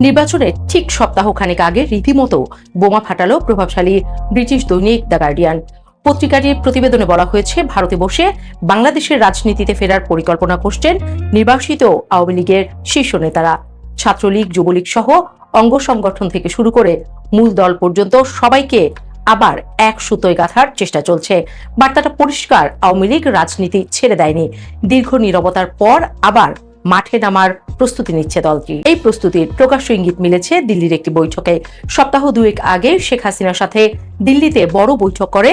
নির্বাচনের ঠিক সপ্তাহখানেক আগে রীতিমতো বোমা ফাটালো প্রভাবশালী ব্রিটিশ দৈনিক দ্য গার্ডিয়ান। পত্রিকাটির প্রতিবেদনে বলা হয়েছে, ভারতে বসে বাংলাদেশের রাজনীতিতে ফেরার পরিকল্পনা করছেন নির্বাসিত আওয়ামী লীগের শীর্ষ নেতারা। ছাত্রলীগ, যুবলীগ সহ অঙ্গ সংগঠন থেকে শুরু করে মূল দল পর্যন্ত সবাইকে আবার এক সুতোয় গাঁথার চেষ্টা চলছে। বার্তাটা পরিষ্কার, আওয়ামী লীগ রাজনীতি ছেড়ে দেয়নি। দীর্ঘ নীরবতার পর আবার মাঠে নামার প্রস্তুতি নিচ্ছে দলটি। এই প্রস্তুতির প্রকাশ্য ইঙ্গিত মিলেছে দিল্লির একটি বৈঠকে। সপ্তাহ দুয়েক আগে শেখ হাসিনার সাথে দিল্লিতে বড় বৈঠক করে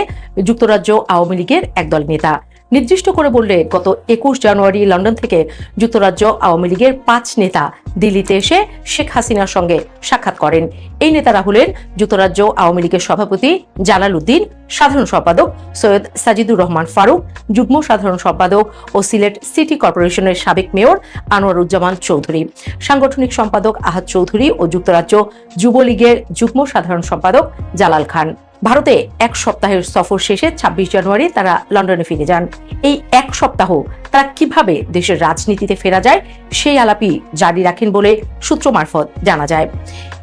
যুক্তরাজ্য আওয়ামী লীগের একদল নেতা। নির্দিষ্ট করে বললে গত একুশ জানুয়ারি লন্ডন থেকে যুক্তরাজ্য আওয়ামী লীগের পাঁচ নেতা দিল্লিতে এসে শেখ হাসিনার সঙ্গে সাক্ষাৎ করেন। এই নেতারা হলেন যুক্তরাজ্য আওয়ামী লীগের সভাপতি জালাল উদ্দিন সাধারণ সম্পাদক সৈয়দ সাজিদুর রহমান ফারুক, যুগ্ম সাধারণ সম্পাদক ও সিলেট সিটি কর্পোরেশনের সাবেক মেয়র আনোয়ারুজ্জামান চৌধুরী। সাংগঠনিক সম্পাদক আহাদ চৌধুরী ও যুক্তরাজ্য যুবলীগের যুগ্ম সাধারণ সম্পাদক জালাল খান। ভারতে এক সপ্তাহের সফর শেষে ছাব্বিশ জানুয়ারি তারা লন্ডনে ফিরে যান। এই এক সপ্তাহ তারা কীভাবে দেশের রাজনীতিতে ফেরা যায়, সেই আলাপি জারি রাখেন বলে সূত্র মারফত জানা যায়।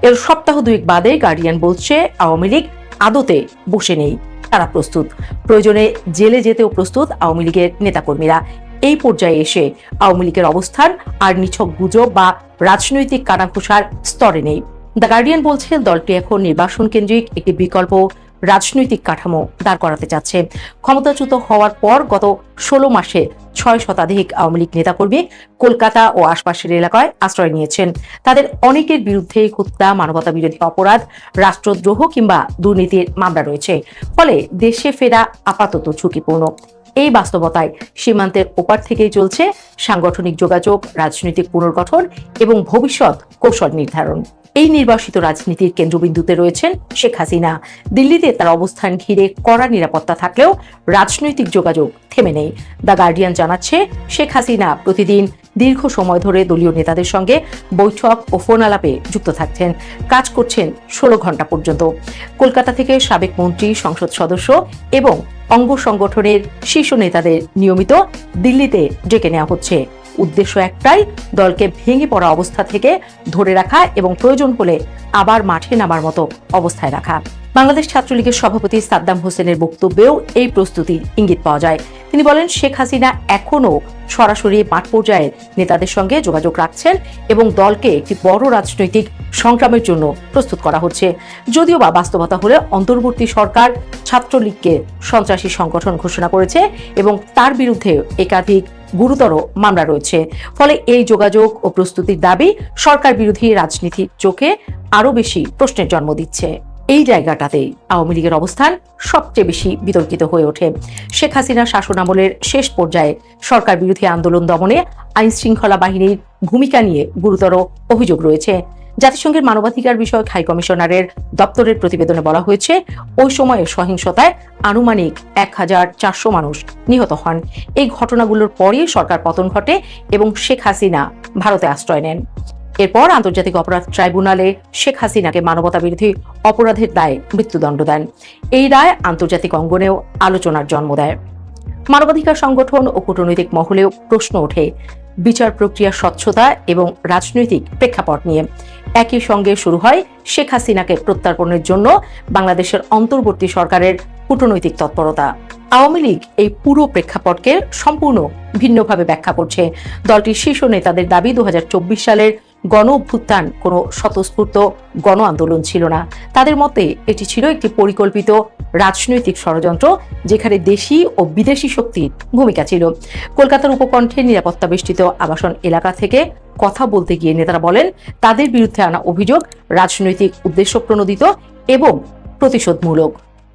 এর সপ্তাহ দুয়েক বাদে গার্ডিয়ান বলছে, আওয়ামী লীগ আদতে বসে নেই, তারা প্রস্তুত। প্রয়োজনে জেলে যেতেও প্রস্তুত আওয়ামী লীগের নেতাকর্মীরা। এই পর্যায়ে এসে আওয়ামী লীগের অবস্থান আর নিছক গুজব বা রাজনৈতিক কানাঘুষার স্তরে নেই। দ্য গার্ডিয়ান বলছে, দলটি এখন নির্বাসন কেন্দ্রিক একটি বিকল্প রাজনৈতিক কাঠামো দাঁড় করাতে চাচ্ছে ক্ষমতাচ্যুত হওয়ার পর গত ষোলো মাসে ছয় শতাধিক আওয়ামী লীগ নেতাকর্মী কলকাতা ও আশপাশের এলাকায় আশ্রয় নিয়েছেন। তাদের অনেকের বিরুদ্ধে হত্যা মানবতা বিরোধী অপরাধ, রাষ্ট্রদ্রোহ কিংবা দুর্নীতির মামলা রয়েছে। ফলে দেশে ফেরা আপাতত ঝুঁকিপূর্ণ। এই বাস্তবতায় সীমান্তের ওপার থেকেই চলছে সাংগঠনিক যোগাযোগ, রাজনৈতিক পুনর্গঠন এবং ভবিষ্যৎ কৌশল নির্ধারণ। এই নির্বাসিত রাজনীতির কেন্দ্রবিন্দুতে রয়েছেন শেখ হাসিনা। দিল্লিতে তার অবস্থান ঘিরে কড়া নিরাপত্তা থাকলেও রাজনৈতিক যোগাযোগ থেমে নেই। দ্য গার্ডিয়ান জানাচ্ছে, শেখ হাসিনা প্রতিদিন দীর্ঘ সময় ধরে দলীয় নেতাদের সঙ্গে বৈঠক ও ফোন আলাপে যুক্ত থাকছেন। কাজ করছেন ষোলো ঘণ্টা পর্যন্ত। কলকাতা থেকে সাবেক মন্ত্রী, সংসদ সদস্য এবং অঙ্গ সংগঠনের শীর্ষ নেতাদের নিয়মিত দিল্লিতে ডেকে নেওয়া হচ্ছে। উদ্দেশ্য একটাই, দলকে ভেঙে পড়া অবস্থা থেকে ধরে রাখা এবং প্রয়োজন হলে আবার মাঠে নামার মতো অবস্থায় রাখা। বাংলাদেশ ছাত্রলীগের সভাপতি সাদ্দাম হোসেনের বক্তব্যেও এই প্রস্তুতির ইঙ্গিত পাওয়া যায়। তিনি বলেন, শেখ হাসিনা এখনও সরাসরি মাঠ পর্যায়ের নেতাদের সঙ্গে যোগাযোগ রাখছেন এবং দলকে একটি বড় রাজনৈতিক সংগ্রামের জন্য প্রস্তুত করা হচ্ছে। যদিও বা বাস্তবতা হলে অন্তর্বর্তী সরকার ছাত্রলীগকে সন্ত্রাসী সংগঠন ঘোষণা করেছে এবং তার বিরুদ্ধে একাধিক গুরুতর মামলা রয়েছে। ফলে এই যোগাযোগ ও প্রস্তুতির দাবি সরকার বিরোধী রাজনীতির চোখে আরও বেশি প্রশ্নের জন্ম দিচ্ছে। এই জায়গাটাতেই আওয়ামী লীগের অবস্থান সবচেয়ে বেশি বিতর্কিত হয়ে ওঠে। শেখ হাসিনা শাসনামলের শেষ পর্যায়ে সরকার বিরোধী আন্দোলন দমনে আইন শৃঙ্খলা বাহিনীর ভূমিকা নিয়ে গুরুতর অভিযোগ রয়েছে। জাতিসংঘের মানবাধিকার বিষয়ক হাই কমিশনারের দপ্তরের প্রতিবেদনে বলা হয়েছে, ওই সময়ে সহিংসতায় আনুমানিক এক হাজার চারশো মানুষ নিহত হন। এই ঘটনাগুলোর পরই সরকার পতন ঘটে এবং শেখ হাসিনা ভারতে আশ্রয় নেন। এরপর আন্তর্জাতিক অপরাধ ট্রাইব্যুনালে শেখ হাসিনাকে মানবতা বিরোধী অপরাধের দায়ে মৃত্যুদণ্ড দেন। এই রায় আন্তর্জাতিক অঙ্গনেও আলোচনার জন্ম দেয়। মানবাধিকার সংগঠন ও কূটনৈতিক মহলেও প্রশ্ন ওঠে বিচার প্রক্রিয়ার স্বচ্ছতা এবং রাজনৈতিক প্রেক্ষাপট নিয়ে। একই সঙ্গে শুরু হয় শেখ হাসিনাকে প্রত্যার্পণের জন্য বাংলাদেশের অন্তর্বর্তী সরকারের কূটনৈতিক তৎপরতা। আওয়ামী লীগ এই পুরো প্রেক্ষাপটকে সম্পূর্ণ ভিন্নভাবে ব্যাখ্যা করছে। দলটির শীর্ষ নেতাদের দাবি দু হাজার চব্বিশ সালের গণ অভ্যুত্থান কোনো স্বতঃস্ফূর্ত গণ আন্দোলন ছিল না। তাদের মতে এটি ছিল একটি পরিকল্পিত রাজনৈতিক ষড়যন্ত্র, যেখানে দেশি ও বিদেশি শক্তির ভূমিকা ছিল। কলকাতার উপকণ্ঠে নিরাপত্তা বেষ্টিত আবাসন এলাকা থেকে কথা বলতে গিয়ে নেতারা বলেন, তাদের বিরুদ্ধে আনা অভিযোগ রাজনৈতিক উদ্দেশ্য প্রণোদিত এবং প্রতিশোধমূলক।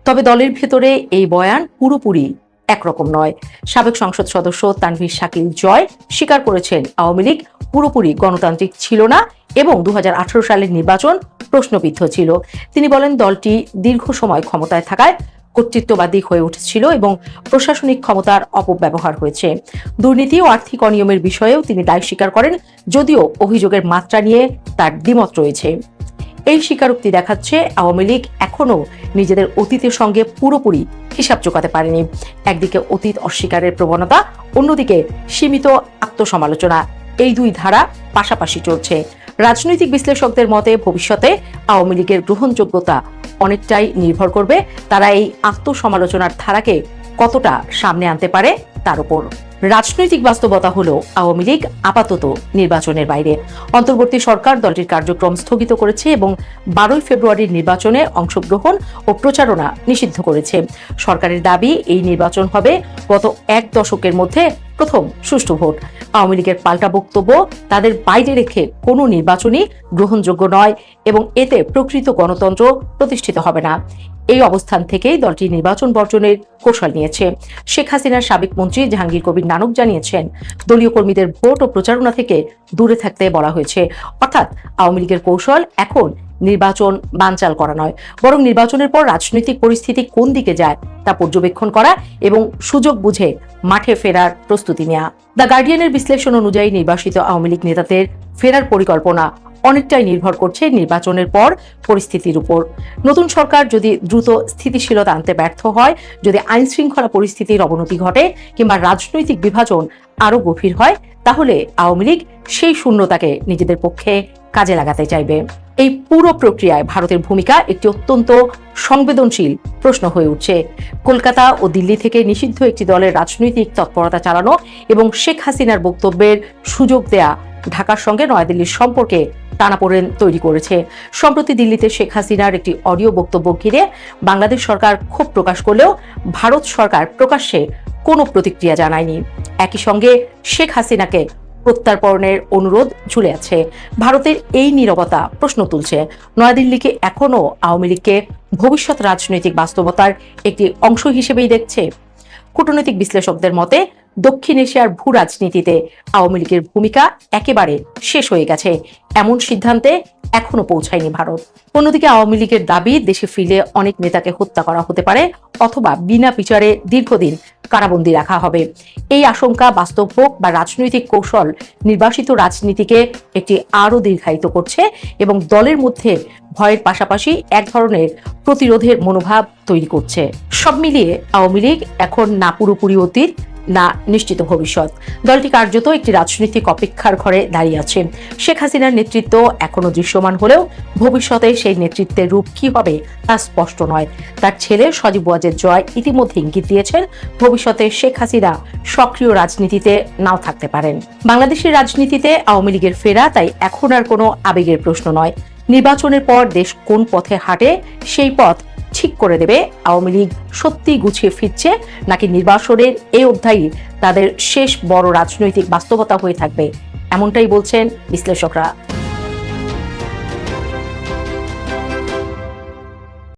তবে দলের ভেতরে এই বয়ান পুরোপুরি একরকম নয়। সাবেক সংসদ সদস্য তানভীর শাকিল জয় স্বীকার করেছেন, আওয়ামী লীগ পুরোপুরি গণতান্ত্রিক ছিল না এবং দুহাজার আঠারো সালের নির্বাচন প্রশ্নবিদ্ধ ছিল। তিনি বলেন, দলটি দীর্ঘ সময় ক্ষমতায় থাকায় কর্তৃত্ববাদী হয়ে উঠেছিল এবং প্রশাসনিক ক্ষমতার অপব্যবহার হয়েছে। দুর্নীতি ও আর্থিক অনিয়মের বিষয়েও তিনি দায় স্বীকার করেন, যদিও অভিযোগের মাত্রা নিয়ে তার দ্বিমত রয়েছে। এই স্বীকারোক্তি দেখাচ্ছে আওয়ামী লীগ এখনও নিজেদের অতীতের সঙ্গে পুরোপুরি হিসাব চোকাতে পারেনি। একদিকে অতীত অস্বীকারের প্রবণতা, অন্যদিকে সীমিত আত্মসমালোচনা। এই দুই ধারা পাশাপাশি চলছে। রাজনৈতিক বিশ্লেষকদের মতে ভবিষ্যতে আওয়ামী লীগের গ্রহণযোগ্যতা অনেকটাই নির্ভর করবে তারা এই আত্মসমালোচনার ধারাকে কতটা সামনে আনতে পারে তার উপর। রাজনৈতিক বাস্তবতা হলো আওয়ামী লীগ আপাতত নির্বাচনের বাইরে। অন্তর্বর্তী সরকার দলটির কার্যক্রম স্থগিত করেছে এবং বারোই ফেব্রুয়ারির নির্বাচনে অংশগ্রহণ ও প্রচারণা নিষিদ্ধ করেছে। সরকারের দাবি, এই নির্বাচন হবে গত এক দশকের মধ্যে প্রথম সুষ্ঠু ভোট। আওয়ামী লীগের পাল্টা বক্তব্য, তাদের বাইরে রেখে কোনো নির্বাচনই গ্রহণযোগ্য নয় এবং এতে প্রকৃত গণতন্ত্র প্রতিষ্ঠিত হবে না। এই অবস্থান থেকেই দলটি নির্বাচন বর্জনের কৌশল নিয়েছে। শেখ হাসিনার সাবেক মন্ত্রী জাহাঙ্গীর কবির নানক জানিয়েছেন, দলীয় কর্মীদের ভোট ও প্রচারণা থেকে দূরে থাকতে বলা হয়েছে। অর্থাৎ আওয়ামী লীগের কৌশল এখন নির্বাচন বানচাল করা নয়। বরং নির্বাচনের পর রাজনৈতিক পরিস্থিতি কোন দিকে যায় তা পর্যবেক্ষণ করা এবং সুযোগ বুঝে মাঠে ফেরার প্রস্তুতি নেওয়া দ্য গার্ডিয়ানের বিশ্লেষণ অনুযায়ী নির্বাসিত আওয়ামী লীগ নেতাদের ফেরার পরিকল্পনা অনেকটাই নির্ভর করছে নির্বাচনের পর পরিস্থিতির উপর। নতুন সরকার যদি দ্রুত স্থিতিশীলতা আনতে ব্যর্থ হয়, যদি আইন শৃঙ্খলা পরিস্থিতির অবনতি ঘটে কিংবা রাজনৈতিক বিভাজন আরও গভীর হয়, তাহলে আওয়ামী লীগ সেই শূন্যতাকে নিজেদের পক্ষে কাজে লাগাতে চাইবে। এই পুরো প্রক্রিয়ায় ভারতের ভূমিকা একটি অত্যন্ত সংবেদনশীল প্রশ্ন হয়ে উঠছে। কলকাতা ও দিল্লি থেকে নিষিদ্ধ একটি দলের রাজনৈতিক তৎপরতা চালানো এবং শেখ হাসিনার বক্তব্যের সুযোগ দেয়া ঢাকার সঙ্গে নয়াদিল্লির সম্পর্কে টানাপোড়েন তৈরি করেছে। সম্প্রতি দিল্লিতে শেখ হাসিনার একটি অডিও বক্তব্য ঘিরে বাংলাদেশ সরকার ক্ষোভ প্রকাশ করলেও ভারত সরকার প্রকাশ্যে কোনো প্রতিক্রিয়া জানায়নি। একই সঙ্গে শেখ হাসিনাকে প্রত্যার্পণের অনুরোধ ঝুলে আছে। ভারতের এই নিরবতা প্রশ্ন তুলছে। নয়াদিল্লিকে এখনও আওয়ামী লীগকে ভবিষ্যৎ রাজনৈতিক বাস্তবতার একটি অংশ হিসেবেই দেখছে। কূটনৈতিক বিশ্লেষকদের মতে দক্ষিণ এশিয়ার ভূ রাজনীতিতে আওয়ামী লীগের ভূমিকা একেবারে শেষ হয়ে গেছে। এমন সিদ্ধান্তে এখনও পৌঁছায়নি ভারত। অন্যদিকে আওয়ামী লীগের দাবি, দেশে ফিরে অনেক নেতাকে হত্যা করা হতে পারে অথবা বিনা বিচারে দীর্ঘদিন কারাবন্দি রাখা হবে। এই আশঙ্কা বাস্তব হোক বা রাজনৈতিক কৌশল নির্বাসিত রাজনীতিকে একটি আরও দীর্ঘায়িত করছে এবং দলের মধ্যে ভয়ের পাশাপাশি এক ধরনের প্রতিরোধের মনোভাব তৈরি করছে। সব মিলিয়ে আওয়ামী লীগ এখন না পুরোপুরি অতীত না নিশ্চিত ভবিষ্যৎ। দলটি কার্যত একটি রাজনৈতিক অপেক্ষার ঘরে দাঁড়িয়ে আছে। শেখ হাসিনার নেতৃত্ব এখনও দৃশ্যমান হলেও ভবিষ্যতে সেই নেতৃত্বের রূপ কি হবে তা স্পষ্ট নয়। তার ছেলে সজীব ওয়াজের জয় ইতিমধ্যে ইঙ্গিত দিয়েছেন, ভবিষ্যতে শেখ হাসিনা সক্রিয় রাজনীতিতে নাও থাকতে পারেন। বাংলাদেশের রাজনীতিতে আওয়ামী লীগের ফেরা তাই এখন আর কোনো আবেগের প্রশ্ন নয়। নির্বাচনের পর দেশ কোন পথে হাঁটে সেই পথ ঠিক করে দেবে। আওয়ামী লীগ সত্যি গুছিয়ে ফিরছে, নাকি নির্বাসনের এই অধ্যায়ে তাদের শেষ বড় রাজনৈতিক বাস্তবতা হয়ে থাকবে, এমনটাই বলছেন বিশ্লেষকরা।